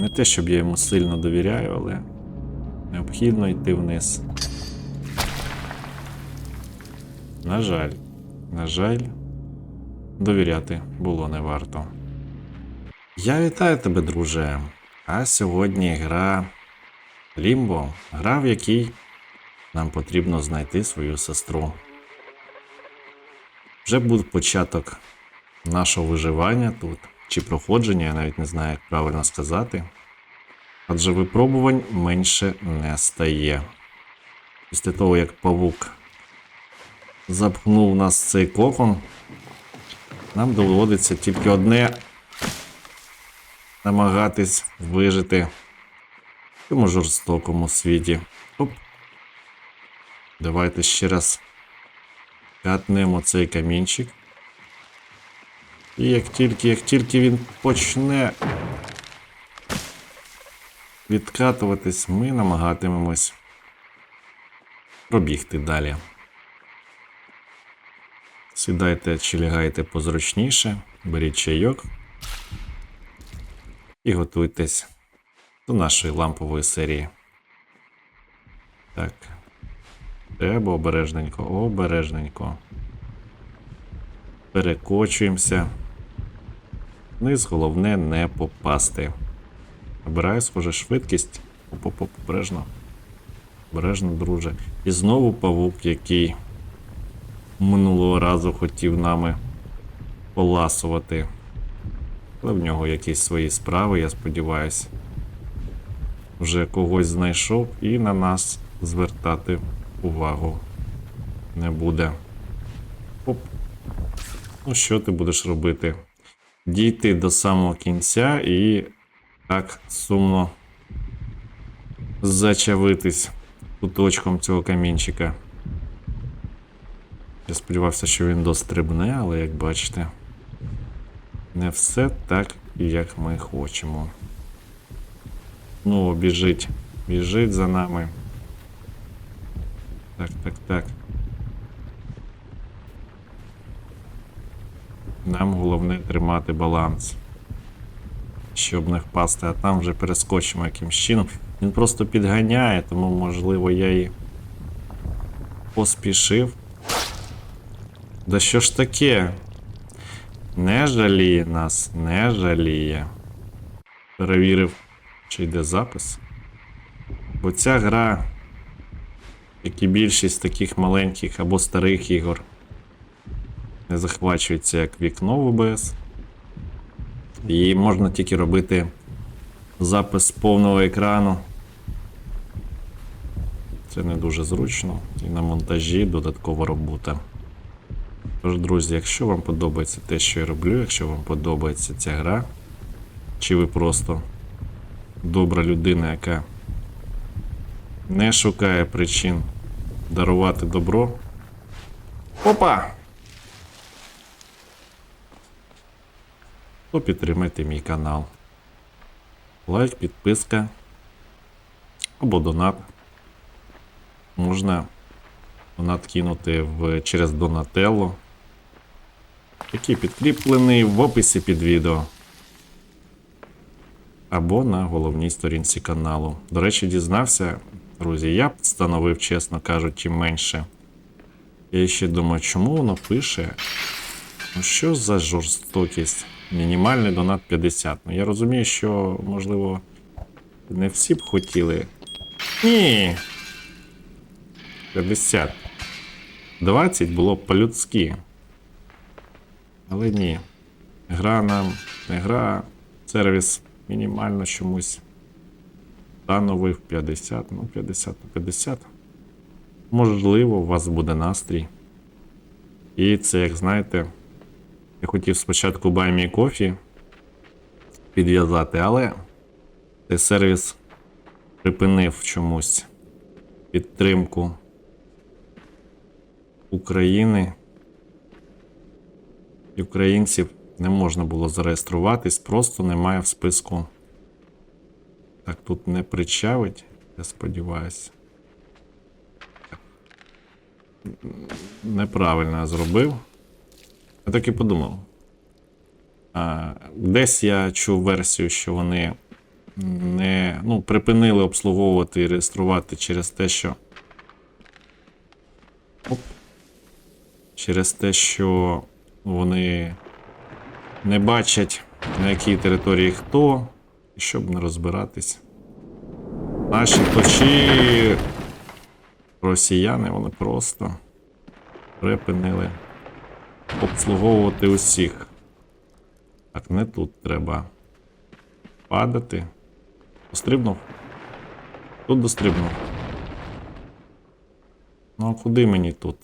Не те, щоб я йому сильно довіряю, але необхідно йти вниз. На жаль, на жаль, довіряти було не варто. Я вітаю тебе, друже. А сьогодні гра Лімбо, гра, в якій нам потрібно знайти свою сестру. Вже був початок нашого виживання тут, чи проходження, я навіть не знаю, як правильно сказати. Адже випробувань менше не стає. Після того, як павук запхнув нас цей кокон, нам доводиться тільки одне намагатись вижити в цьому жорстокому світі. Оп. Давайте ще раз катнемо цей камінчик. І як тільки, як тільки він почне відкатуватись, ми намагатимемось пробігти далі. Сідайте чи лягайте позручніше, беріть чайок і готуйтесь до нашої лампової серії. Так. Треба обережненько, обережненько. Перекочуємося. Вниз головне не попасти. Обираю, схоже, швидкість. Оп-оп-оп, обережно. Обережно, друже. І знову павук, який минулого разу хотів нами поласувати. Але в нього якісь свої справи, я сподіваюся. Вже когось знайшов і на нас звертати увагу не буде. Оп. Ну, що ти будеш робити? Дійти до самого кінця і так сумно зачавитись куточком цього камінчика. Я сподівався, що він дострибне, але як бачите, не все так, як ми хочемо. Ну, біжить, біжить за нами. Так, так, так. Нам головне тримати баланс. Щоб не впасти, а там вже перескочимо якимсь чином. Він просто підганяє, тому можливо я і поспішив. Да що ж таке? Не жаліє нас, не жаліє. Перевірив, чи йде запис. Бо ця гра, як і більшість таких маленьких або старих ігор, не захвачується як вікно в OBS. І можна тільки робити запис повного екрану. Це не дуже зручно. І на монтажі додаткова робота. Тож, друзі, якщо вам подобається те, що я роблю, якщо вам подобається ця гра, чи ви просто добра людина, яка не шукає причин дарувати добро. Опа! То підтримайте мій канал. Лайк, підписка або донат. Можна донат кинути в, через Donatello, який підкріплений в описі під відео. Або на головній сторінці каналу. До речі, дізнався, друзі, я б встановив, чесно кажучи, менше. Я ще думаю, чому воно пише? Ну що за жорстокість? Мінімальний донат 50. Ну я розумію, що, можливо, не всі б хотіли. Ні. 50. 20 було б по-людськи. Але ні. Гра нам не гра, сервіс мінімально чомусь становив 50, ну 50 на 50. Можливо, у вас буде настрій. І це, як знаєте, я хотів спочатку Buy Coffee підв'язати, але цей сервіс припинив чомусь підтримку України і українців не можна було зареєструватись, просто немає в списку. Так, тут не причавить, я сподіваюся. Неправильно я зробив. Я так і подумав. Десь я чув версію, що вони не ну, припинили обслуговувати і реєструвати через те, що. Оп. Через те, що вони не бачать, на якій території хто, і щоб не розбиратись. Наші точі росіяни, вони просто припинили обслуговувати усіх. Так, не тут треба падати. Дострибнув? Тут дострибнув. Ну а куди мені тут?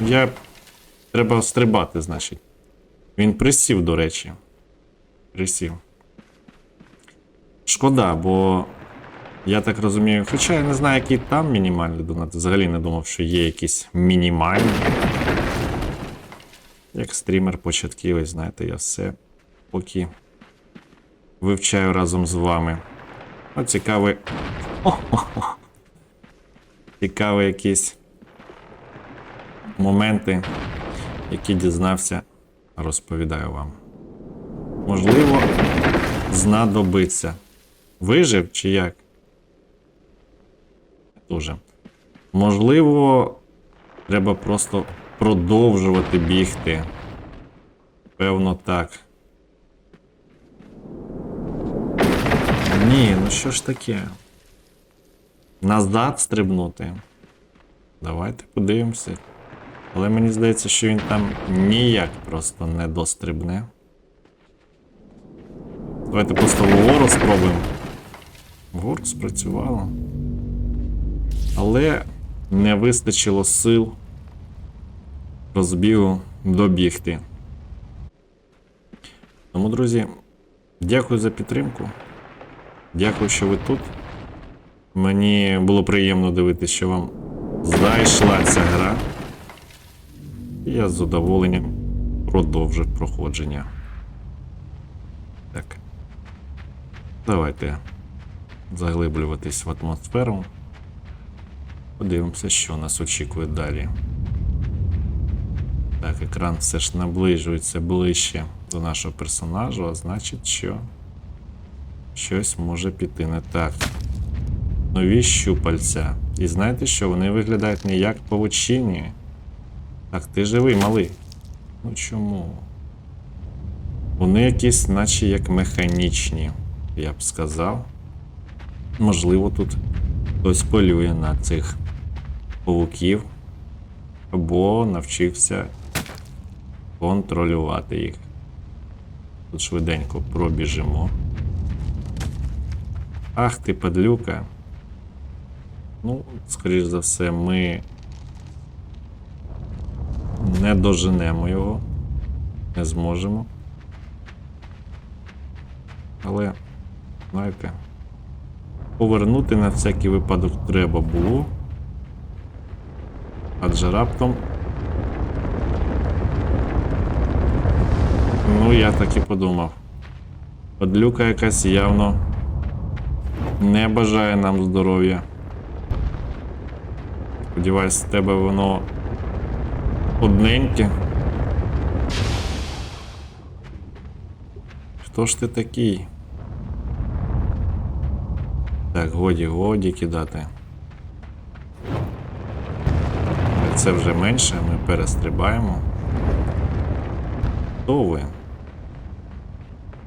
Я. Треба стрибати, значить. Він присів, до речі. Присів. Шкода, бо я так розумію, хоча я не знаю, який там мінімальний донат. Взагалі не думав, що є якісь мінімальні. Як стрімер початківець, знаєте, я все поки вивчаю разом з вами. А цікавий. О-хо-хо. Цікаві якісь моменти, які дізнався, розповідаю вам. Можливо, знадобиться. Вижив чи як? Дуже. Можливо, треба просто продовжувати бігти. Певно, так. Ні, ну що ж таке? Назад стрибнути. Давайте подивимося. Але мені здається, що він там ніяк просто не дострибне. Давайте просто вгору спробуємо. Вгору спрацювало. Але не вистачило сил розбігу добігти. Тому, друзі, дякую за підтримку. Дякую, що ви тут. Мені було приємно дивитися, що вам зайшла ця гра. І я з задоволенням продовжив проходження. Так. Давайте заглиблюватись в атмосферу. Подивимося, що нас очікує далі. Так, екран все ж наближується ближче до нашого персонажа, а значить, що щось може піти не так. Нові щупальця. І знаєте що? Вони виглядають не як павучині. Так, ти живий, малий. Ну чому? Вони якісь, наче як механічні, я б сказав. Можливо, тут хтось полює на цих павуків або навчився контролювати їх. Тут швиденько пробіжимо. Ах ти, падлюка. Ну, скоріш за все, ми не доженемо його, не зможемо. Але, знаєте, повернути на всякий випадок треба було. Адже раптом. Ну, я так і подумав. Подлюка якась явно не бажає нам здоров'я. Сподіваюсь, з тебе воно одненьке. Хто ж ти такий? Так, годі, годі кидати. Це вже менше, ми перестрибаємо. Хто ви?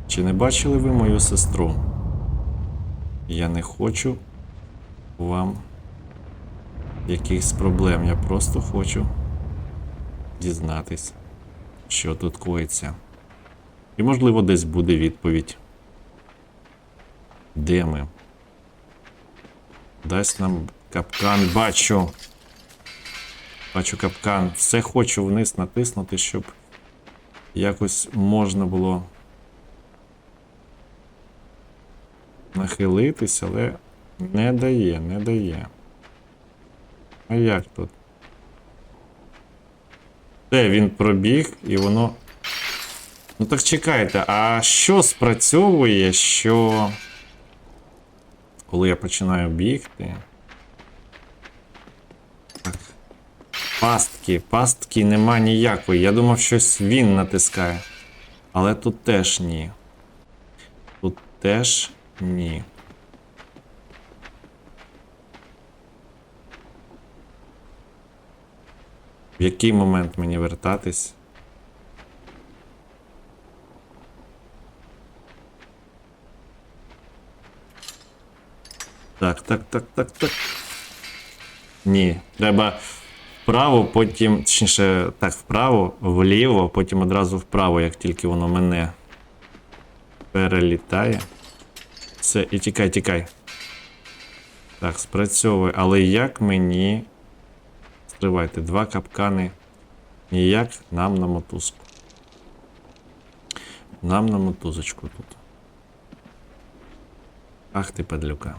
Чи не бачили ви мою сестру? Я не хочу вам якихось проблем. Я просто хочу дізнатись, що тут коїться. І, можливо, десь буде відповідь. Де ми? Дасть нам капкан, бачу. Бачу капкан. Все хочу вниз натиснути, щоб якось можна було нахилитись, але не дає, не дає. А як тут? Де він пробіг і воно. Ну так чекайте, а що спрацьовує, що. Коли я починаю бігти. Так. Пастки, пастки нема ніякої. Я думав, щось він натискає. Але тут теж ні. Тут теж ні. В який момент мені вертатись? Так, так, так, так, так. Ні, треба вправо, потім, точніше, так, вправо, вліво, потім одразу вправо, як тільки воно мене перелітає. Все, і тікай, тікай. Так, спрацьовує. Але як мені. Стривайте, два капкани. Ніяк нам на мотузку. Нам на мотузочку тут. Ах ти падлюка.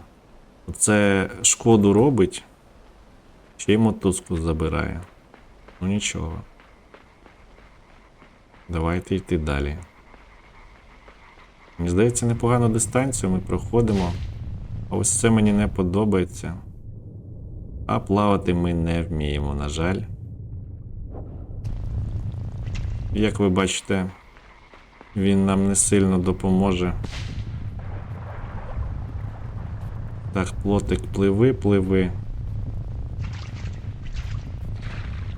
Оце шкоду робить. Ще й мотузку забирає. Ну нічого. Давайте йти далі. Мені здається, непогану дистанцію ми проходимо. А ось це мені не подобається. А плавати ми не вміємо, на жаль. Як ви бачите, він нам не сильно допоможе. Так, плотик, пливи, пливи.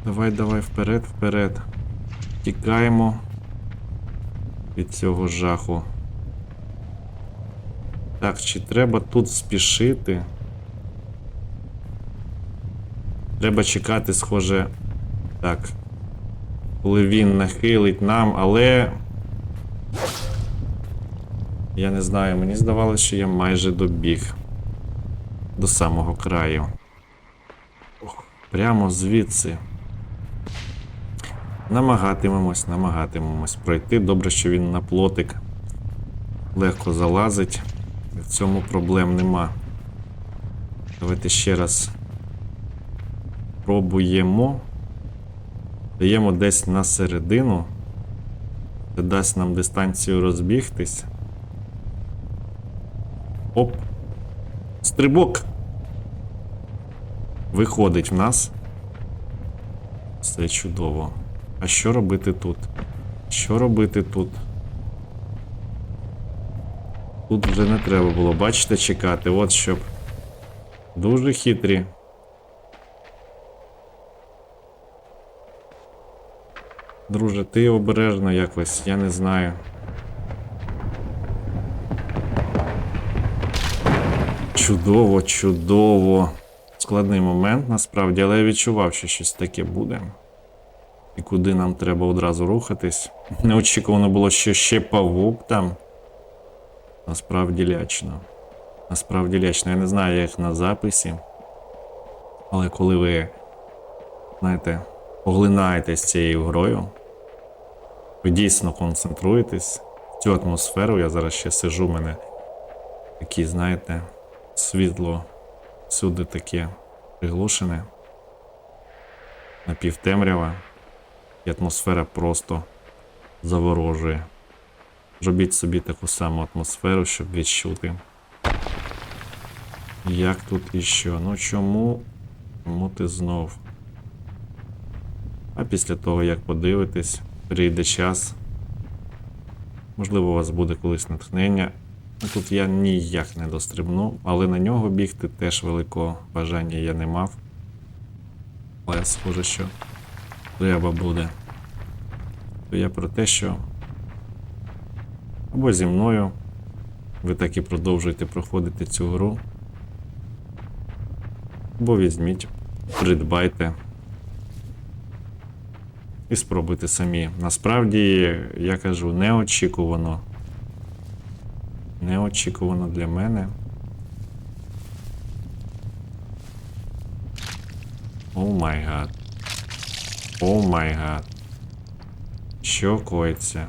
Давай, давай, вперед, вперед. Тікаємо від цього жаху. Так, чи треба тут спішити? Треба чекати, схоже. Так. Коли він нахилить нам, але. Я не знаю, мені здавалося, що я майже добіг до самого краю. Ох, прямо звідси. Намагатимемось, намагатимемось пройти. Добре, що він на плотик легко залазить. В цьому проблем нема. Давайте ще раз пробуємо. Даємо десь на середину. Це дасть нам дистанцію розбігтись. Оп. Стрибок. Виходить в нас. Все чудово. А що робити тут? Що робити тут? Тут вже не треба було, бачите, чекати. От щоб. Дуже хитрі. Друже, ти обережно якось, я не знаю. Чудово, чудово. Складний момент насправді, але я відчував, що щось таке буде. І куди нам треба одразу рухатись. Неочікувано було, що ще павук там. Насправді лячно. Насправді лячно. Я не знаю, як на записі. Але коли ви, знаєте, поглинаєтесь цією грою, ви дійсно концентруєтесь в цю атмосферу. Я зараз ще сижу, в мене такі, знаєте, світло всюди таке приглушене, напівтемрява, і атмосфера просто заворожує. Зробіть собі таку саму атмосферу, щоб відчути. Як тут іще? Ну чому? Чому ти знов? А після того, як подивитесь, прийде час. Можливо, у вас буде колись натхнення. Ну, Тут я ніяк не дострибну, але на нього бігти теж великого бажання я не мав. Але схоже, що треба буде. То я про те, що або зі мною ви так і продовжуєте проходити цю гру. Або візьміть, придбайте і спробуйте самі. Насправді, я кажу, неочікувано. Неочікувано для мене. О май гад. О май гад. Що коїться?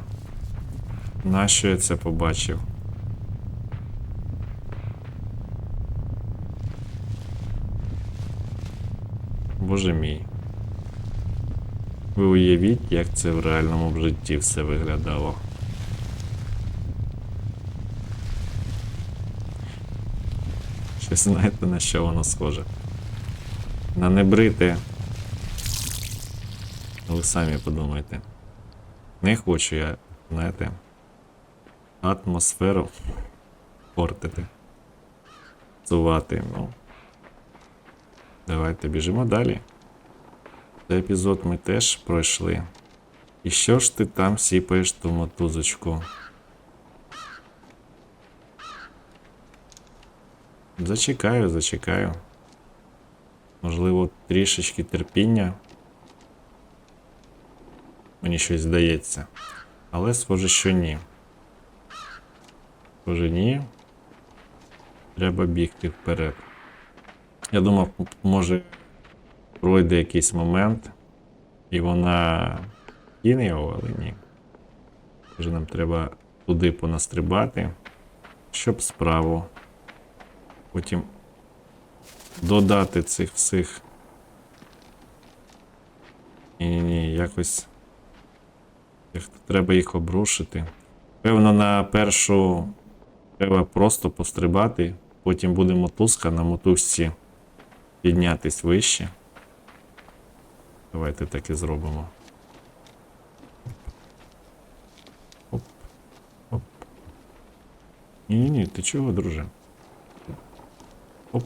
Нащо я це побачив? Боже мій. Ви уявіть, як це в реальному житті все виглядало. Ще знаєте на що воно схоже? На небрите. Ви самі подумайте. Не хочу я, знаєте, атмосферу портити. Цувати, ну. Давайте біжимо далі. Цей епізод ми теж пройшли. І що ж ти там сіпаєш ту мотузочку? Зачекаю, зачекаю. Можливо, трішечки терпіння. Мені щось здається. Але схоже, що ні. Схоже, ні. Треба бігти вперед. Я думав, може пройде якийсь момент, і вона кине його, але ні. Вже нам треба туди понастрибати, щоб справу. Потім додати цих всіх. Ні-ні-ні, якось. Треба їх обрушити. Певно, на першу треба просто пострибати, потім буде мотузка на мотузці піднятись вище. Давайте так і зробимо. Оп. Оп. Ні-ні, ти чого, друже? Оп.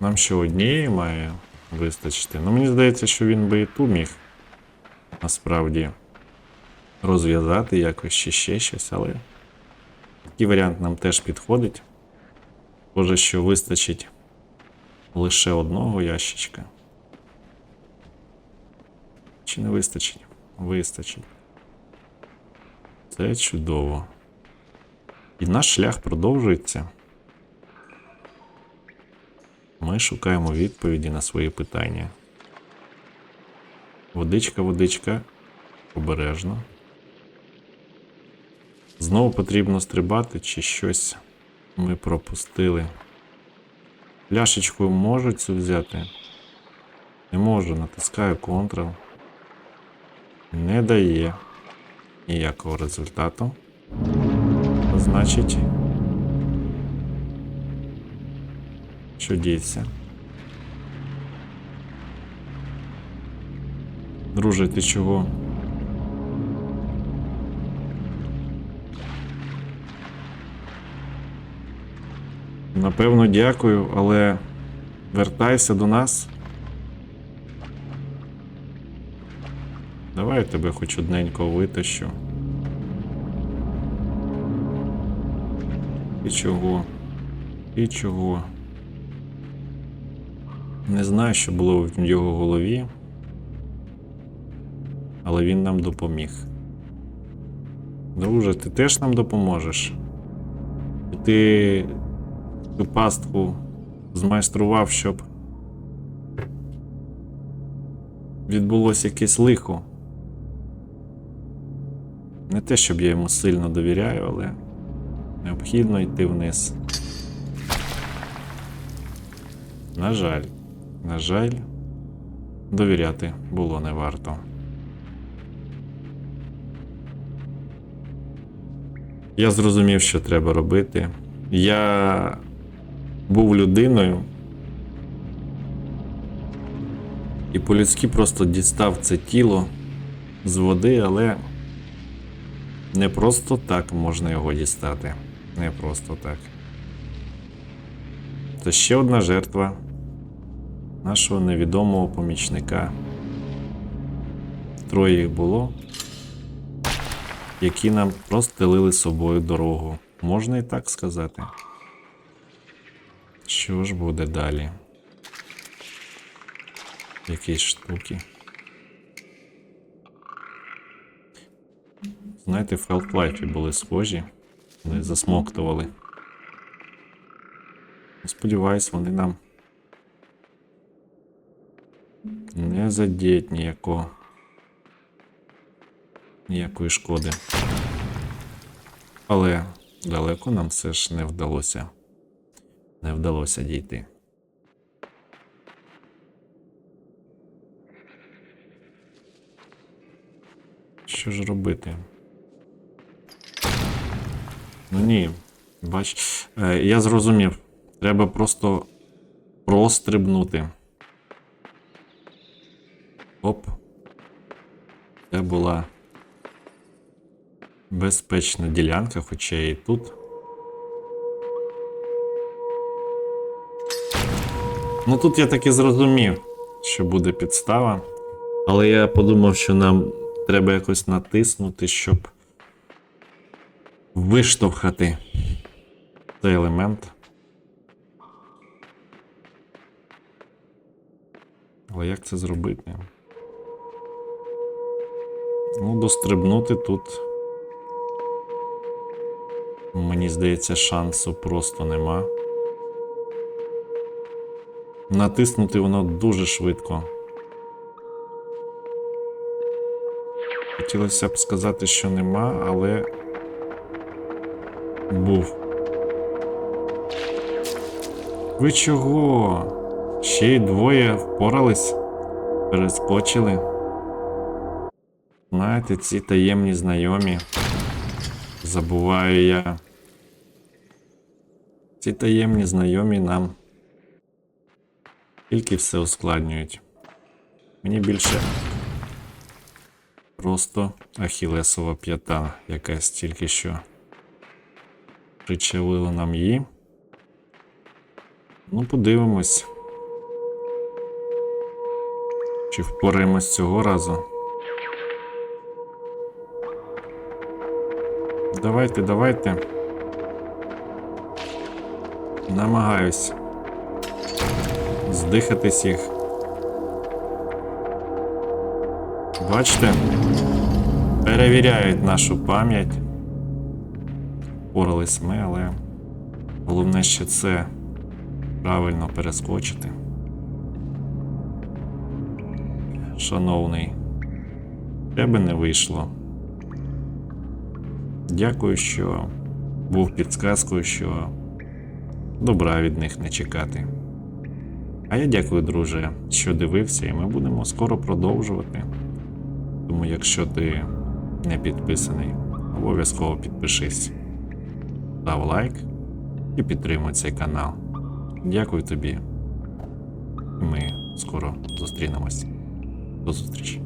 Нам ще однієї має вистачити. Ну, мені здається, що він би і ту міг насправді розв'язати якось чи ще щось, але такий варіант нам теж підходить. Схоже, що вистачить лише одного ящичка. Чи не вистачить? Вистачить. Це чудово. І наш шлях продовжується. Ми шукаємо відповіді на свої питання. Водичка, водичка. Обережно. Знову потрібно стрибати, чи щось ми пропустили. Пляшечку можу цю взяти? Не можу, натискаю Ctrl. Не дає ніякого результату. Значить, що діється? Друже, ти чого? Напевно, дякую, але вертайся до нас. Давай я тебе хоч одненько витащу. І чого? І чого? Не знаю, що було в його голові, але він нам допоміг. Друже, ти теж нам допоможеш? І ти цю пастку змайстрував, щоб відбулося якесь лихо. Не те, щоб я йому сильно довіряю, але необхідно йти вниз. На жаль, на жаль, довіряти було не варто. Я зрозумів, що треба робити. Я був людиною. І по-людськи просто дістав це тіло з води, але не просто так можна його дістати. Не просто так. Це ще одна жертва нашого невідомого помічника. Троє їх було, які нам простелили собою дорогу. Можна і так сказати. Що ж буде далі? Якісь штуки. Знаєте, в Half-Life були схожі, вони засмоктували. Сподіваюсь, вони нам не задіють ніякого ніякої шкоди. Але далеко нам все ж не вдалося. Не вдалося дійти. Що ж робити? Ну ні, бач, е, я зрозумів. Треба просто прострибнути. Оп. Це була Безпечна ділянка, хоча і тут. Ну тут я таки зрозумів, що буде підстава. Але я подумав, що нам треба якось натиснути, щоб виштовхати цей елемент. Але як це зробити? Ну, дострибнути тут. Мені здається, шансу просто нема. Натиснути воно дуже швидко. Хотілося б сказати, що нема, але був. Ви чого? Ще й двоє впорались, перескочили. Знаєте, ці таємні знайомі. Забуваю я. Ці таємні знайомі нам тільки все ускладнюють. Мені більше просто ахілесова п'ята, якась тільки що причавила нам її. Ну, подивимось. Чи впораємось цього разу? Давайте, давайте. Намагаюсь здихатись їх. Бачите? Перевіряють нашу пам'ять. Впорались ми, але головне ще це правильно перескочити. Шановний, тебе не вийшло. Дякую, що був підсказкою, що добра від них не чекати. А я дякую, друже, що дивився, і ми будемо скоро продовжувати. Тому, якщо ти не підписаний, обов'язково підпишись, став лайк і підтримуй цей канал. Дякую тобі. Ми скоро зустрінемось. До зустрічі.